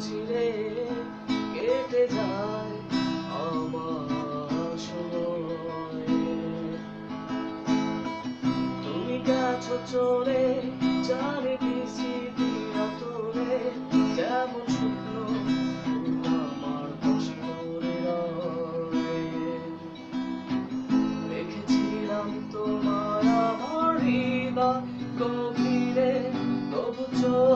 চিরে কেটে যায় আমার তুমি গেছো চলে জানে কি স্মৃতি অতলে যেমন শুকনো আমার রেখেছিলাম তোমার আমার হৃদয় তবু সাজানো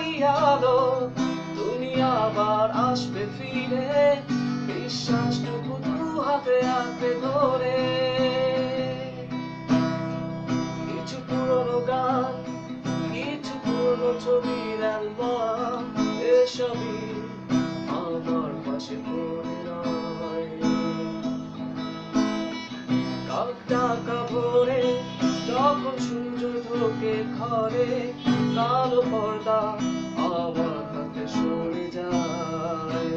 আলো তুমি আবার আসবে ফিরে, বিশ্বাসটুকু দু হাতে আঁকড়ে ধরে। কিছু পুরনো গান, কিছু পুরনো ছবির অ্যালবাম, এসবই আমার পাশে পড়ে রয়। কাক ডাকা ভোরে যখন সূর্য ঢোকে ঘরে কালো পর্দা আমার হাতে সরে যায়।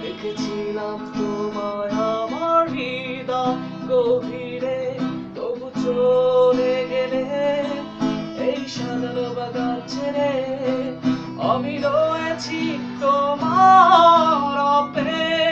রেখেছিলাম তোমায় আমার হৃদয় গভীরে, তবু চলে গেলে এই সাজানো বাগান ছেড়ে আমি রয়েছি তোমার অপেক্ষায়।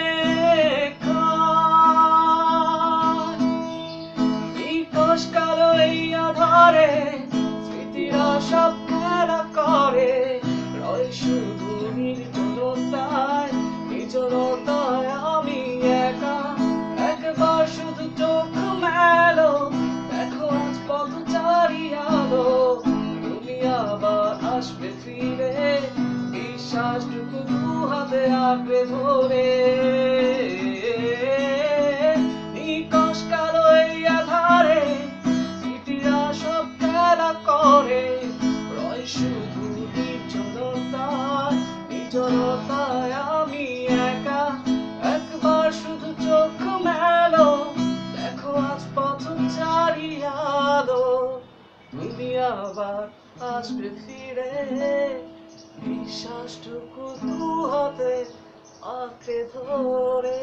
আঁকড়ে ধরে। নিকশ কালো এই আধারে স্মৃতিরা সব করে। রয় শুধু নির্জনতায় নির্জনতায় আমি একা। একবার শুধু চোখ মেলো, দেখো আজ পথ আলো। তুমি আবার আসবে ফিরে বিশ্বাসটুকু দু হাতে আঁকড়ে ধরে